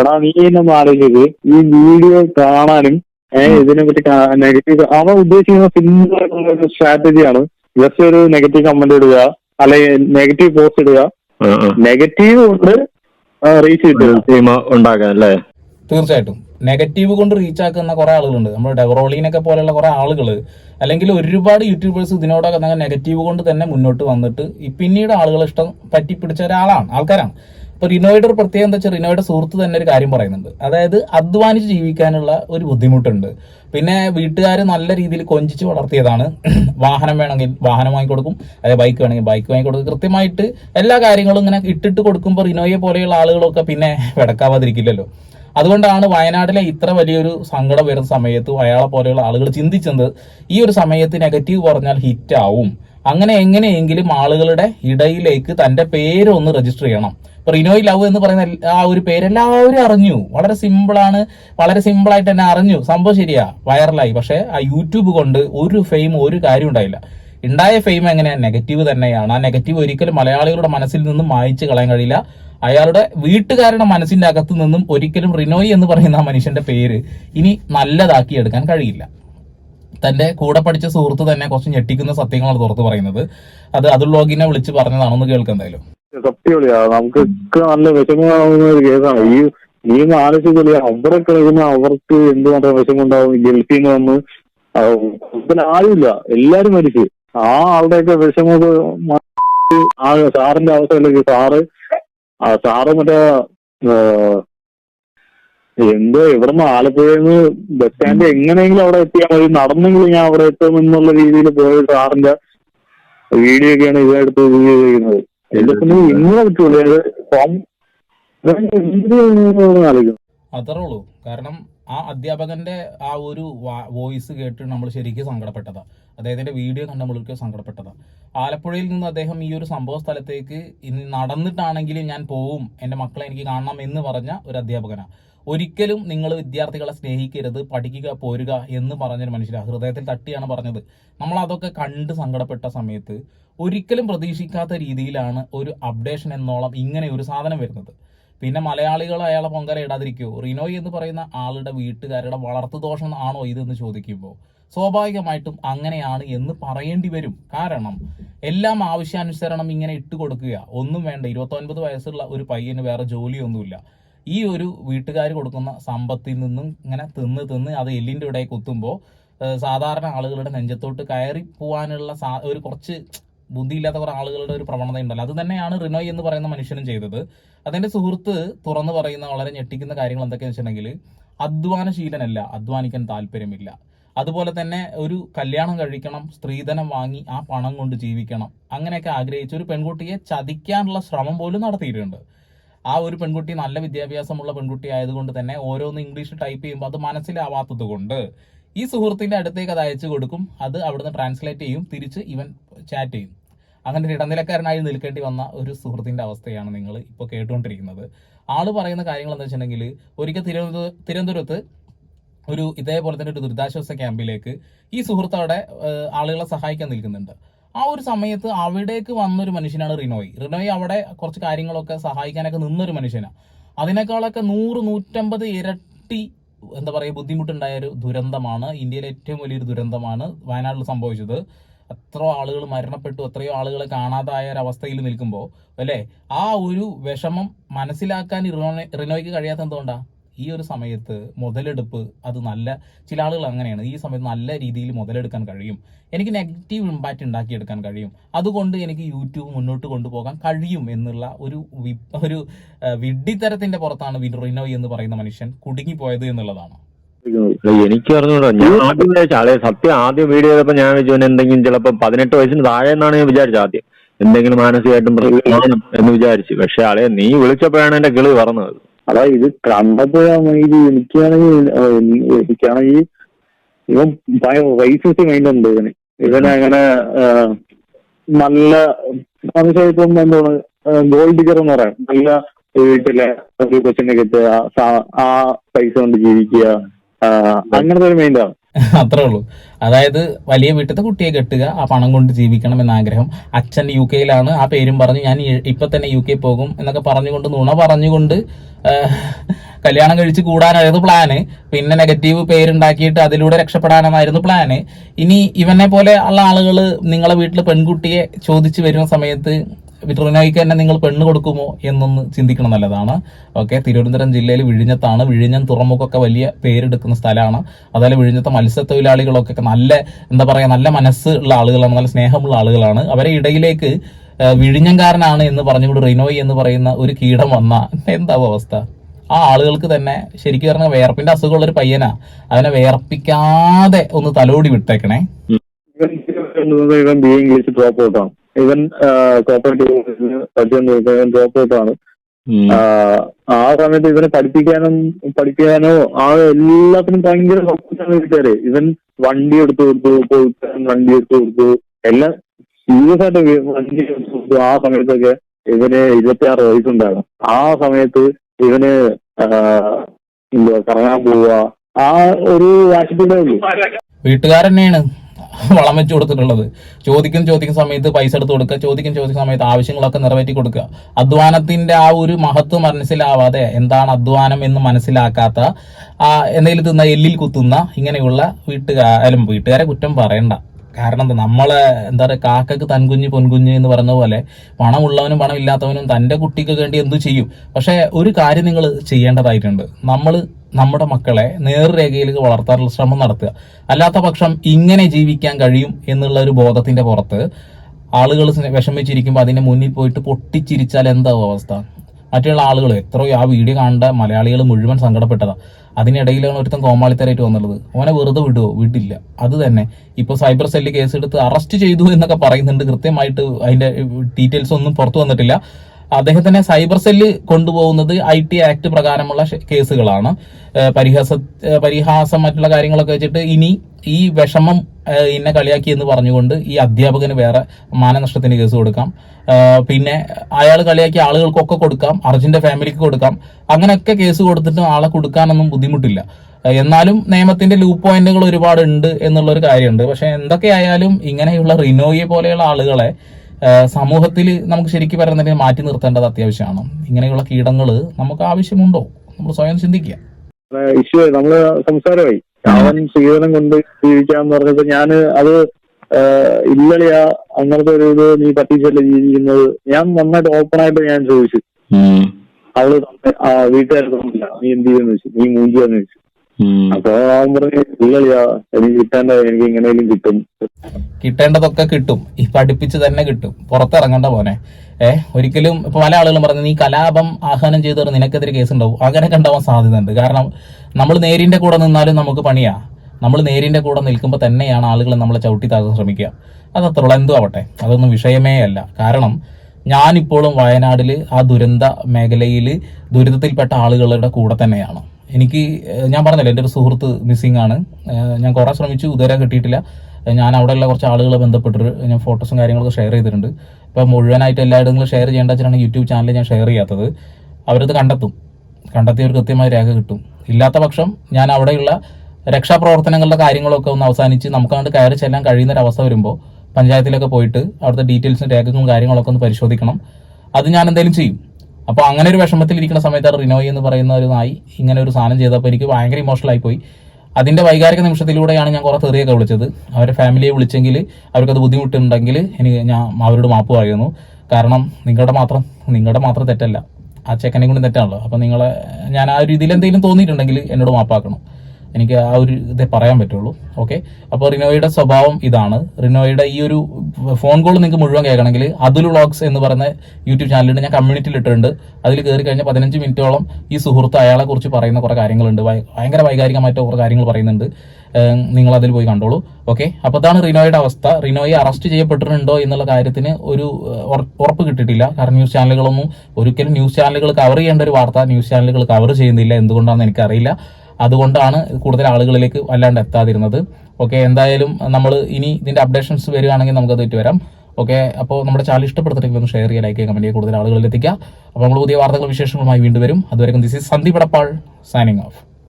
എടാ നീ എന്നെ ഒന്ന് ആലോചിച്ചത് ഈ വീഡിയോ കാണാനും ഏഹ് ഇതിനെ പറ്റി നെഗറ്റീവ് അവൻ ഉദ്ദേശിക്കുന്ന സിമ്പിൾ ആയിട്ടുള്ള ഒരു സ്ട്രാറ്റജിയാണ് ജസ്റ്റ് ഒരു നെഗറ്റീവ് കമന്റ് ഇടുക അല്ലെങ്കിൽ നെഗറ്റീവ് പോസ്റ്റ് ഇടുക. നെഗറ്റീവ് കൊണ്ട് റീച്ച് കിട്ടുക. ഉണ്ടാക്കാൻ അല്ലേ? തീർച്ചയായിട്ടും. നെഗറ്റീവ് കൊണ്ട് റീച്ച് ആക്കുന്ന കുറെ ആളുകളുണ്ട്. നമ്മുടെ ഡെവറോളീനൊക്കെ പോലെയുള്ള കുറെ ആളുകൾ അല്ലെങ്കിൽ ഒരുപാട് യൂട്യൂബേഴ്സ് ഇതിനോടൊക്കെ നെഗറ്റീവ് കൊണ്ട് തന്നെ മുന്നോട്ട് വന്നിട്ട് പിന്നീട് ആളുകളെ ഇഷ്ടം പറ്റിപ്പിടിച്ച ഒരാളാണ് ആൾക്കാരാണ്. ഇപ്പൊ റിനോയുടെ ഒരു പ്രത്യേകത എന്താ വെച്ചാൽ റിനോയുടെ സുഹൃത്ത് തന്നെ ഒരു കാര്യം പറയുന്നുണ്ട്. അതായത് അധ്വാനിച്ച് ജീവിക്കാനുള്ള ഒരു ബുദ്ധിമുട്ടുണ്ട്. പിന്നെ വീട്ടുകാർ നല്ല രീതിയിൽ കൊഞ്ചിച്ച് വളർത്തിയതാണ്. വാഹനം വേണമെങ്കിൽ വാഹനം വാങ്ങിക്കൊടുക്കും അതായത് ബൈക്ക് വേണമെങ്കിൽ ബൈക്ക് വാങ്ങിക്കൊടുക്കും കൃത്യമായിട്ട് എല്ലാ കാര്യങ്ങളും ഇങ്ങനെ ഇട്ടിട്ട് കൊടുക്കുമ്പോൾ റിനോയെ പോലെയുള്ള ആളുകളൊക്കെ പിന്നെ വിടക്കാവാതിരിക്കില്ലല്ലോ. അതുകൊണ്ടാണ് വയനാട്ടിലെ ഇത്ര വലിയൊരു സങ്കടം വരുന്ന സമയത്ത് അയാളെ പോലെയുള്ള ആളുകൾ ചിന്തിച്ചത് ഈ ഒരു സമയത്ത് നെഗറ്റീവ് പറഞ്ഞാൽ ഹിറ്റ് ആവും. അങ്ങനെ എങ്ങനെയെങ്കിലും ആളുകളുടെ ഇടയിലേക്ക് തന്റെ പേര് ഒന്ന് രജിസ്റ്റർ ചെയ്യണം. ഇപ്പൊ റിനോയ് ലവ് എന്ന് പറയുന്ന ആ ഒരു പേര് എല്ലാവരും അറിഞ്ഞു. വളരെ സിമ്പിളാണ് വളരെ സിമ്പിൾ ആയിട്ട് തന്നെ അറിഞ്ഞു. സംഭവം ശരിയാ. വൈറലായി പക്ഷെ ആ യൂട്യൂബ് കൊണ്ട് ഒരു ഫെയിം ഒരു കാര്യം ഉണ്ടായില്ല. ഉണ്ടായ ഫെയിം എങ്ങനെയാ? നെഗറ്റീവ് തന്നെയാണ്. ആ നെഗറ്റീവ് ഒരിക്കലും മലയാളികളുടെ മനസ്സിൽ നിന്നും മായിച്ചു കളയാൻ കഴിയില്ല. അയാളുടെ വീട്ടുകാരുടെ മനസ്സിന്റെ അകത്തു നിന്നും ഒരിക്കലും റിനോയ് എന്ന് പറയുന്ന ആ മനുഷ്യന്റെ പേര് ഇനി നല്ലതാക്കി എടുക്കാൻ കഴിയില്ല. തന്റെ കൂടെ പഠിച്ച സുഹൃത്ത് തന്നെ കുറച്ച് ഞെട്ടിക്കുന്ന സത്യങ്ങളാണ് തുറത്ത് പറയുന്നത്. അത് അതുൽ ലോഗിനെ വിളിച്ച് പറഞ്ഞതാണെന്ന് കേൾക്കാം എന്തായാലും നമുക്ക് നല്ല വിഷമമാവുന്ന ഒരു കേസാണ്. ഈ ഈ ഒന്ന് ആലോചിച്ചില്ല അവിടെ കിടക്കുന്ന അവർക്ക് എന്തുമാത്രം വിഷമം ഉണ്ടാവും ഗൾഫിൽ നിന്ന് വന്ന് പിന്നെ ആരുമില്ല. എല്ലാരും മരിച്ചു. ആ ആളുടെയൊക്കെ വിഷമം ആ സാറിന്റെ അവസ്ഥയിലേക്ക് സാറ് ആ സാറ് മറ്റേ എന്തോ ഇവിടുന്ന് ആലപ്പുഴയിൽ നിന്ന് ബസ് സ്റ്റാൻഡ് എങ്ങനെയെങ്കിലും അവിടെ എത്തിയാൽ മതി. നടന്നെങ്കിലും ഞാൻ അവിടെ എത്തും എന്നുള്ള രീതിയിൽ പോയ സാറിന്റെ വീഡിയോ ഒക്കെയാണ് ഇതെടുത്ത് ഇത് ചെയ്യുന്നത്. എന്റെ പിന്നെ ഇങ്ങനെ പറ്റൂല? ഇത് ഫോം ആലോചിക്കും. അത്രേ ഉള്ളൂ കാരണം ആ അധ്യാപകന്റെ ആ ഒരു വോയിസ് കേട്ട് നമ്മൾ ശരിക്കും സങ്കടപ്പെട്ടതാ. അദ്ദേഹത്തിന്റെ വീഡിയോ കണ്ട് നമ്മൾക്ക് സങ്കടപ്പെട്ടതാ. ആലപ്പുഴയിൽ നിന്ന് അദ്ദേഹം ഈ ഒരു സംഭവ സ്ഥലത്തേക്ക് ഇനി നടന്നിട്ടാണെങ്കിലും ഞാൻ പോവും. എന്റെ മക്കളെ എനിക്ക് കാണണം എന്ന് പറഞ്ഞ ഒരു അധ്യാപകനാണ് ഒരിക്കലും നിങ്ങൾ വിദ്യാർത്ഥികളെ സ്നേഹിക്കരുത് പഠിക്കുക പോരുക എന്ന് പറഞ്ഞൊരു മനുഷ്യരാണ് ഹൃദയത്തിൽ തട്ടിയാണ് പറഞ്ഞത്. നമ്മൾ അതൊക്കെ കണ്ട് സങ്കടപ്പെട്ട സമയത്ത് ഒരിക്കലും പ്രതീക്ഷിക്കാത്ത രീതിയിലാണ് ഒരു അപ്ഡേഷൻ എന്നോളം ഇങ്ങനെ ഒരു സാധനം വരുന്നത്. പിന്നെ മലയാളികൾ അയാളെ പൊങ്കല ഇടാതിരിക്കുമോ റിനോയ് എന്ന് പറയുന്ന ആളുടെ വീട്ടുകാരുടെ വളർത്തു ദോഷം ആണോ ഇതെന്ന് ചോദിക്കുമ്പോൾ സ്വാഭാവികമായിട്ടും അങ്ങനെയാണ് എന്ന് പറയേണ്ടി വരും. കാരണം എല്ലാം ആവശ്യാനുസരണം ഇങ്ങനെ ഇട്ട് കൊടുക്കുക. ഒന്നും വേണ്ട. ഇരുപത്തൊൻപത് വയസ്സുള്ള ഒരു പയ്യന് വേറെ ജോലിയൊന്നുമില്ല. ഈ ഒരു വീട്ടുകാർ കൊടുക്കുന്ന സമ്പത്തിൽ നിന്നും ഇങ്ങനെ തിന്ന് തിന്ന് അത് എല്ലിന്റെ ഇടയിൽ കുത്തുമ്പോൾ സാധാരണ ആളുകളുടെ നെഞ്ചത്തോട്ട് കയറി പോകാനുള്ള ഒരു കുറച്ച് ബുദ്ധിയില്ലാത്ത കുറെ ആളുകളുടെ ഒരു പ്രവണത ഉണ്ടല്ലോ അത് തന്നെയാണ് റിനോയ് എന്ന് പറയുന്ന മനുഷ്യനും ചെയ്തത്. അതിന്റെ സുഹൃത്ത് തുറന്നു പറയുന്ന വളരെ ഞെട്ടിക്കുന്ന കാര്യങ്ങൾ എന്തൊക്കെയാണെന്ന് വെച്ചിട്ടുണ്ടെങ്കിൽ അധ്വാനശീലനല്ല അധ്വാനിക്കാൻ താല്പര്യമില്ല. അതുപോലെ തന്നെ ഒരു കല്യാണം കഴിക്കണം സ്ത്രീധനം വാങ്ങി ആ പണം കൊണ്ട് ജീവിക്കണം അങ്ങനെയൊക്കെ ആഗ്രഹിച്ച ഒരു പെൺകുട്ടിയെ ചതിക്കാനുള്ള ശ്രമം പോലും നടത്തിയിട്ടുണ്ട്. ആ ഒരു പെൺകുട്ടി നല്ല വിദ്യാഭ്യാസമുള്ള പെൺകുട്ടി ആയതുകൊണ്ട് തന്നെ ഓരോന്ന് ഇംഗ്ലീഷ് ടൈപ്പ് ചെയ്യുമ്പോൾ അത് മനസ്സിലാവാത്തത് കൊണ്ട് ഈ സുഹൃത്തിന്റെ അടുത്തേക്ക് അത് അയച്ചു കൊടുക്കും. അത് അവിടുന്ന് ട്രാൻസ്ലേറ്റ് ചെയ്യും തിരിച്ച് ഇവൻ ചാറ്റ് ചെയ്യും. അങ്ങനെ ഒരു ഇടനിലക്കാരനായി നിൽക്കേണ്ടി വന്ന ഒരു സുഹൃത്തിന്റെ അവസ്ഥയാണ് നിങ്ങൾ ഇപ്പോൾ കേട്ടുകൊണ്ടിരിക്കുന്നത്. ആൾ പറയുന്ന കാര്യങ്ങൾ എന്താ വെച്ചിട്ടുണ്ടെങ്കിൽ ഒരിക്കൽ തിരുവനന്തപുരം തിരുവനന്തപുരത്ത് ഒരു ഇതേപോലെ തന്നെ ഒരു ദുരിതാശ്വാസ ക്യാമ്പിലേക്ക് ഈ സുഹൃത്ത് അവിടെ ആളുകളെ സഹായിക്കാൻ നിൽക്കുന്നുണ്ട്. ആ ഒരു സമയത്ത് അവിടേക്ക് വന്നൊരു മനുഷ്യനാണ് റിനോയ്. റിനോയ് അവിടെ കുറച്ച് കാര്യങ്ങളൊക്കെ സഹായിക്കാനൊക്കെ നിന്നൊരു മനുഷ്യനാണ് അതിനേക്കാളൊക്കെ നൂറ് നൂറ്റമ്പത് ഇരട്ടി എന്താ പറയുക ബുദ്ധിമുട്ടുണ്ടായ ഒരു ദുരന്തമാണ് ഇന്ത്യയിലെ ഏറ്റവും വലിയൊരു ദുരന്തമാണ് വയനാട്ടിൽ സംഭവിച്ചത്. എത്ര ആളുകൾ മരണപ്പെട്ടു എത്രയോ ആളുകളെ കാണാതായ ഒരു അവസ്ഥയിൽ നിൽക്കുമ്പോൾ അല്ലേ? ആ ഒരു വിഷമം മനസ്സിലാക്കാൻ റിനോയ് റിനോയ്ക്ക് കഴിയാത്ത എന്തുകൊണ്ടാ? ഈ ഒരു സമയത്ത് മുതലെടുപ്പ് അത് നല്ല ചില ആളുകൾ അങ്ങനെയാണ്. ഈ സമയത്ത് നല്ല രീതിയിൽ മുതലെടുക്കാൻ കഴിയും. എനിക്ക് നെഗറ്റീവ് ഇമ്പാക്റ്റ് ഉണ്ടാക്കിയെടുക്കാൻ കഴിയും. അതുകൊണ്ട് എനിക്ക് യൂട്യൂബ് മുന്നോട്ട് കൊണ്ടുപോകാൻ കഴിയും എന്നുള്ള ഒരു ഒരു വിഡ്ഢിത്തരത്തിന്റെ പുറത്താണ് റിനോയ് എന്ന് പറയുന്ന മനുഷ്യൻ കുടുങ്ങിപ്പോയത് എന്നുള്ളതാണ്. എനിക്ക് അറിഞ്ഞൂടാ. ഞാൻ ആദ്യം വിചാരിച്ചു ആളെ സത്യം ആദ്യം വീഡിയോ ചെയ്തപ്പോ ഞാൻ വിചാരിച്ചു എന്തെങ്കിലും ചിലപ്പോ പതിനെട്ട് വയസ്സിന് താഴെ എന്നാണ് ഞാൻ വിചാരിച്ചത് ആദ്യം. എന്തെങ്കിലും മാനസികമായിട്ടും പ്രശ്നം എന്ന് വിചാരിച്ചു. പക്ഷെ അളെ നീ വിളിച്ചപ്പോഴാണ് എന്റെ കിളി പറഞ്ഞത്. അതാ ഇത് കണ്ടപ്പോഴാണ് ഇത് എനിക്കാണെങ്കിൽ എനിക്കാണെങ്കിൽ ഇവൻ റൈസിസ്റ്റ് മൈൻഡ് ഉണ്ട് ഇവന്. ഇവനങ്ങനെ നല്ല മനുഷ്യത്വം എന്താണ് ഗോൾഡ് ഡിഗർ എന്ന് പറയാം. നല്ല വീട്ടിലെ ഒരു കൊച്ചിനെ കിട്ടുക ആ പൈസ കൊണ്ട് ജീവിക്കുക. അങ്ങനത്തെ ഒരു മൈൻഡാണ് അത്രേ ഉള്ളൂ. അതായത് വലിയ വീട്ടിലത്തെ കുട്ടിയെ കെട്ടുക ആ പണം കൊണ്ട് ജീവിക്കണം എന്ന ആഗ്രഹം അച്ഛൻ യു കെയിലാണ് ആ പേരും പറഞ്ഞ് ഞാൻ ഇപ്പൊ തന്നെ യു കെ പോകും എന്നൊക്കെ പറഞ്ഞുകൊണ്ട് നുണ പറഞ്ഞുകൊണ്ട് കല്യാണം കഴിച്ച് കൂടാനായിരുന്നു പ്ലാന് പിന്നെ നെഗറ്റീവ് പേരുണ്ടാക്കിയിട്ട് അതിലൂടെ രക്ഷപ്പെടാനെന്നായിരുന്നു പ്ലാന് ഇനി ഇവനെ പോലെ ഉള്ള ആളുകൾ നിങ്ങളെ വീട്ടിൽ പെൺകുട്ടിയെ ചോദിച്ചു വരുന്ന സമയത്ത് റിനോയ്ക്ക് തന്നെ നിങ്ങൾ പെണ്ണ് കൊടുക്കുമോ എന്നൊന്ന് ചിന്തിക്കണം നല്ലതാണ്. ഓക്കെ തിരുവനന്തപുരം ജില്ലയിൽ വിഴിഞ്ഞത്താണ്. വിഴിഞ്ഞം തുറമുഖമൊക്കെ വലിയ പേരെടുക്കുന്ന സ്ഥലമാണ്. അതുപോലെ വിഴിഞ്ഞത്തെ മത്സ്യത്തൊഴിലാളികളൊക്കെ നല്ല എന്താ പറയുക നല്ല മനസ്സ് ഉള്ള ആളുകളാണ് നല്ല സ്നേഹമുള്ള ആളുകളാണ്. അവരെ ഇടയിലേക്ക് വിഴിഞ്ഞംകാരനാണ് എന്ന് പറഞ്ഞുകൊണ്ട് റിനോയ് എന്ന് പറയുന്ന ഒരു കീടം വന്ന. എന്താവും അവസ്ഥ? ആ ആളുകൾക്ക് തന്നെ ശരിക്കും പറഞ്ഞാൽ വേർപ്പിന്റെ അസുഖമുള്ള ഒരു പയ്യനാ. അവനെ വേർപ്പിക്കാതെ ഒന്ന് തലോടി വിട്ടേക്കണേ. ഇംഗ്ലീഷ് ഡ്രോപ്പ് ഔട്ട് ആണ് ഇവൻ കോപ്പറേറ്റീവ് ഡ്രോപ്പ് ഔട്ട് ആണ് ആ സമയത്ത് ഇവനെ പഠിപ്പിക്കാനും പഠിപ്പിക്കാനോ ആ എല്ലാത്തിനും ഭയങ്കര സപ്പോർട്ടാണ് വീട്ടുകാര് ഇവൻ വണ്ടി എടുത്തു കൊടുത്തു പോയിക്കാൻ വണ്ടി എടുത്തു കൊടുത്തു എല്ലാം സീരിയസ് ആയിട്ട് വണ്ടി എടുത്തു കൊടുത്തു. ആ സമയത്തൊക്കെ ഇവന് ഇരുപത്തി ആറ് വയസ്സുണ്ടാകും ആ സമയത്ത് ഇവന് എന്തുവാ കറങ്ങാൻ പോവുക. ആ ഒരു ഉള്ളൂ വീട്ടുകാരന്നെയാണ് വളം വെച്ച് കൊടുത്തിട്ടുള്ളത്. ചോദിക്കും ചോദിക്കുന്ന സമയത്ത് പൈസ എടുത്ത് കൊടുക്കുക. ചോദിക്കും ചോദിക്കുന്ന സമയത്ത് ആവശ്യങ്ങളൊക്കെ നിറവേറ്റി കൊടുക്കുക. അധ്വാനത്തിന്റെ ആ ഒരു മഹത്വം മനസ്സിലാവാതെ എന്താണ് അധ്വാനം എന്ന് മനസ്സിലാക്കാത്ത എന്തെങ്കിലും തിന്ന എല്ലിൽ കുത്തുന്ന ഇങ്ങനെയുള്ള വീട്ടുകാരും വീട്ടുകാരെ കുറ്റം പറയണ്ട. കാരണം എന്താ നമ്മളെ എന്താ പറയുക കാക്കക്ക് തൻകുഞ്ഞ് പൊൻകുഞ്ഞ് എന്ന് പറഞ്ഞ പോലെ പണമുള്ളവനും പണമില്ലാത്തവനും തന്റെ കുട്ടിക്ക് വേണ്ടി എന്തു ചെയ്യും? പക്ഷേ ഒരു കാര്യം നിങ്ങൾ ചെയ്യേണ്ടതായിട്ടുണ്ട്. നമ്മൾ നമ്മുടെ മക്കളെ നേർരേഖയിലേക്ക് വളർത്താനുള്ള ശ്രമം നടത്തുക. അല്ലാത്ത പക്ഷം ഇങ്ങനെ ജീവിക്കാൻ കഴിയും എന്നുള്ള ഒരു ബോധത്തിന്റെ പുറത്ത് ആളുകൾ വിഷമിച്ചിരിക്കുമ്പോൾ അതിന്റെ മുന്നിൽ പോയിട്ട് പൊട്ടിച്ചിരിച്ചാൽ എന്താവും അവസ്ഥ? മറ്റുള്ള ആളുകൾ എത്രയോ ആ വീഡിയോ കാണേണ്ട മലയാളികൾ മുഴുവൻ സങ്കടപ്പെട്ടതാ. അതിനിടയിലാണ് ഒരുത്തൻ കോമാളിത്തരായിട്ട് വന്നുള്ളത്. ഓനെ വെറുതെ വിടുവോ? വിടില്ല. അത് തന്നെ. ഇപ്പൊ സൈബർ സെല്ല് കേസെടുത്ത് അറസ്റ്റ് ചെയ്തു എന്നൊക്കെ പറയുന്നുണ്ട്. കൃത്യമായിട്ട് അതിന്റെ ഡീറ്റെയിൽസ് ഒന്നും പുറത്തു വന്നിട്ടില്ല. അദ്ദേഹത്തിനെ സൈബർ സെല്ല് കൊണ്ടുപോകുന്നത് ഐ ടി ആക്ട് പ്രകാരമുള്ള കേസുകളാണ്. പരിഹാസ പരിഹാസം മറ്റുള്ള കാര്യങ്ങളൊക്കെ വെച്ചിട്ട് ഇനി ഈ വിഷമം ഇന്നെ കളിയാക്കി എന്ന് പറഞ്ഞുകൊണ്ട് ഈ അധ്യാപകന് വേറെ മാനനഷ്ടത്തിന് കേസ് കൊടുക്കാം. പിന്നെ അയാൾ കളിയാക്കിയ ആളുകൾക്കൊക്കെ കൊടുക്കാം അർജുന്റെ ഫാമിലിക്ക് കൊടുക്കാം. അങ്ങനെയൊക്കെ കേസ് കൊടുത്തിട്ടും ആളെ കൊടുക്കാനൊന്നും ബുദ്ധിമുട്ടില്ല. എന്നാലും നിയമത്തിന്റെ ലൂപ്പ് പോയിന്റുകൾ ഒരുപാട് ഉണ്ട് എന്നുള്ള ഒരു കാര്യമുണ്ട്. പക്ഷെ എന്തൊക്കെയായാലും ഇങ്ങനെയുള്ള റിനോയെ പോലെയുള്ള ആളുകളെ സമൂഹത്തിൽ നമുക്ക് ശരിക്കും പറയുന്നുണ്ടെങ്കിൽ മാറ്റി നിർത്തേണ്ടത് അത്യാവശ്യമാണ്. ഇങ്ങനെയുള്ള കീടങ്ങൾ നമുക്ക് ആവശ്യമുണ്ടോ? നമ്മൾ സ്വയം ചിന്തിക്കുക. ഇഷ്യൂ നമ്മൾ സംസാരമായി. അവൻ സ്ത്രീധനം കൊണ്ട് ജീവിക്കാന്ന് പറഞ്ഞപ്പോ ഞാൻ അത് ഇല്ലളിയാ അങ്ങനത്തെ ഒരു ഇത് നീ പറ്റിച്ചല്ലേ ജീവിക്കുന്നത്. ഞാൻ നന്നായിട്ട് ഓപ്പൺ ആയിട്ട് ഞാൻ ചോദിച്ചു. അവൾ വീട്ടുകാർ നീ എന്ത് ചെയ്യുന്നു ചോദിച്ചു. നീ മൂഞ്ചിയാന്ന് ചോദിച്ചു. അപ്പൊ അവൻ പറഞ്ഞു ഇല്ലളിയാ എനിക്ക് കിട്ടേണ്ട എനിക്ക് എങ്ങനെയും കിട്ടും. കിട്ടേണ്ടതൊക്കെ കിട്ടും. ഈ പഠിപ്പിച്ച് തന്നെ കിട്ടും. പുറത്തിറങ്ങണ്ട പോനെ ഏ ഒരിക്കലും ഇപ്പൊ പല ആളുകളും പറഞ്ഞു നീ കലാപം ആഹ്വാനം ചെയ്തവർ നിനക്കെതിരെ കേസ് ഉണ്ടാവും. അങ്ങനെയൊക്കെ ഉണ്ടാവാൻ സാധ്യതയുണ്ട്. കാരണം നമ്മൾ നേരിന്റെ കൂടെ നിന്നാലും നമുക്ക് പണിയാ. നമ്മൾ നേരിന്റെ കൂടെ നിൽക്കുമ്പോൾ തന്നെയാണ് ആളുകൾ നമ്മളെ ചവിട്ടി താഴ്ത്താൻ ശ്രമിക്കുക. അതത്രയുള്ള എന്തോ ആവട്ടെ. അതൊന്നും വിഷയമേ അല്ല. കാരണം ഞാനിപ്പോഴും വയനാട്ടിൽ ആ ദുരന്ത മേഖലയിൽ ദുരിതത്തിൽപ്പെട്ട ആളുകളുടെ കൂടെ തന്നെയാണ്. എനിക്ക് ഞാൻ പറഞ്ഞല്ലോ എന്റെ ഒരു സുഹൃത്ത് മിസ്സിംഗ് ആണ്. ഞാൻ കുറേ ശ്രമിച്ചു ഇതുവരെ കിട്ടിയിട്ടില്ല. ഞാൻ അവിടെയുള്ള കുറച്ച് ആളുകളെ ബന്ധപ്പെട്ടിട്ട് ഞാൻ ഫോട്ടോസും കാര്യങ്ങളൊക്കെ ഷെയർ ചെയ്തിട്ടുണ്ട്. ഇപ്പം മുഴുവനായിട്ട് എല്ലായിടങ്ങളും ഷെയർ ചെയ്യേണ്ട വെച്ചിട്ടാണ് യൂട്യൂബ് ചാനലിൽ ഞാൻ ഷെയർ ചെയ്യാത്തത്. അവരത് കണ്ടെത്തും. കണ്ടെത്തി ഒരു കൃത്യമായ രേഖ കിട്ടും. ഇല്ലാത്ത പക്ഷം ഞാൻ അവിടെയുള്ള രക്ഷാപ്രവർത്തനങ്ങളുടെ കാര്യങ്ങളൊക്കെ ഒന്ന് അവസാനിച്ച് നമുക്ക് അങ്ങോട്ട് കയറി ചെല്ലാൻ കഴിയുന്ന ഒരു അവസ്ഥ വരുമ്പോൾ പഞ്ചായത്തിലൊക്കെ പോയിട്ട് അവിടുത്തെ ഡീറ്റെയിൽസും രേഖകളും കാര്യങ്ങളൊക്കെ ഒന്ന് പരിശോധിക്കണം. അത് ഞാൻ എന്തായാലും ചെയ്യും. അപ്പോൾ അങ്ങനെ ഒരു വിഷമത്തിൽ ഇരിക്കുന്ന സമയത്ത് റിനോയ് എന്ന് പറയുന്ന ഒരു നായി ഇങ്ങനെ ഒരു സാധനം ചെയ്തപ്പോൾ എനിക്ക് ഭയങ്കര ഇമോഷണൽ ആയി പോയി. അതിന്റെ വൈകാരിക നിമിഷത്തിലൂടെയാണ് ഞാൻ കുറേ തെറിയൊക്കെ വിളിച്ചത്. അവരെ ഫാമിലിയെ വിളിച്ചെങ്കിൽ അവർക്കത് ബുദ്ധിമുട്ടുണ്ടെങ്കിൽ എനിക്ക് ഞാൻ അവരോട് മാപ്പ് പറയുന്നു. കാരണം നിങ്ങളുടെ മാത്രം നിങ്ങളുടെ മാത്രം തെറ്റല്ല. ആ ചെക്കനെ കൊണ്ട് തെറ്റാണല്ലോ. അപ്പം നിങ്ങളെ ഞാൻ ആ ഒരു രീതിയിൽ എന്തെങ്കിലും തോന്നിയിട്ടുണ്ടെങ്കിൽ എന്നോട് മാപ്പാക്കണം. എനിക്ക് ആ ഒരു ഇതേ പറയാൻ പറ്റുള്ളൂ. ഓക്കെ അപ്പോൾ റിനോയുടെ സ്വഭാവം ഇതാണ്. റിനോയുടെ ഈ ഒരു ഫോൺ കോൾ നിങ്ങൾക്ക് മുഴുവൻ കേൾക്കണമെങ്കിൽ അതിൽ വ്ളോഗ്സ് എന്ന് പറയുന്ന യൂട്യൂബ് ചാനലുണ്ട് ഞാൻ കമ്മ്യൂണിറ്റിയിൽ ഇട്ടിട്ടുണ്ട്. അതിൽ കയറി കഴിഞ്ഞാൽ പതിനഞ്ച് മിനിറ്റോളം ഈ സുഹൃത്ത് അയാളെ കുറിച്ച് പറയുന്ന കുറേ കാര്യങ്ങളുണ്ട്. ഭയ- ഭയങ്കര വൈകാരികമായിട്ട് കുറേ കാര്യങ്ങൾ പറയുന്നുണ്ട്. നിങ്ങൾ അതിൽ പോയി കണ്ടോളൂ. ഓക്കെ അപ്പോൾ അതാണ് റിനോയുടെ അവസ്ഥ. റിനോയെ അറസ്റ്റ് ചെയ്യപ്പെട്ടിട്ടുണ്ടോ എന്നുള്ള കാര്യത്തിന് ഒരു ഉറപ്പ് കിട്ടിയിട്ടില്ല. കാരണം ന്യൂസ് ചാനലുകളൊന്നും ഒരിക്കലും ന്യൂസ് ചാനലുകൾ കവർ ചെയ്യേണ്ട ഒരു വാർത്ത ന്യൂസ് ചാനലുകൾ കവർ ചെയ്യുന്നില്ല. എന്തുകൊണ്ടാണെന്ന് എനിക്കറിയില്ല. അതുകൊണ്ടാണ് കൂടുതൽ ആളുകളിലേക്ക് അല്ലാണ്ട് എത്താതിരുന്നത്. ഓക്കെ എന്തായാലും നമ്മൾ ഇനി ഇതിന്റെ അപ്ഡേഷൻസ് വരികയാണെങ്കിൽ നമുക്കത് ഇട്ട് വരാം ഓക്കെ അപ്പോൾ നമ്മുടെ ചാനൽ ഇഷ്ടപ്പെടുത്തിട്ടെങ്കിൽ ഒന്ന് ഷെയർ ചെയ്യുക ലൈക്ക് ചെയ്യുക ചെയ്യുക കൂടുതൽ ആളുകളിൽ എത്തിക്കുക അപ്പോൾ നമ്മൾ പുതിയ വാർത്തകൾ വിശേഷങ്ങളുമായി വീണ്ടും വരും. അതുവരെ this is Sandeep Edappal signing off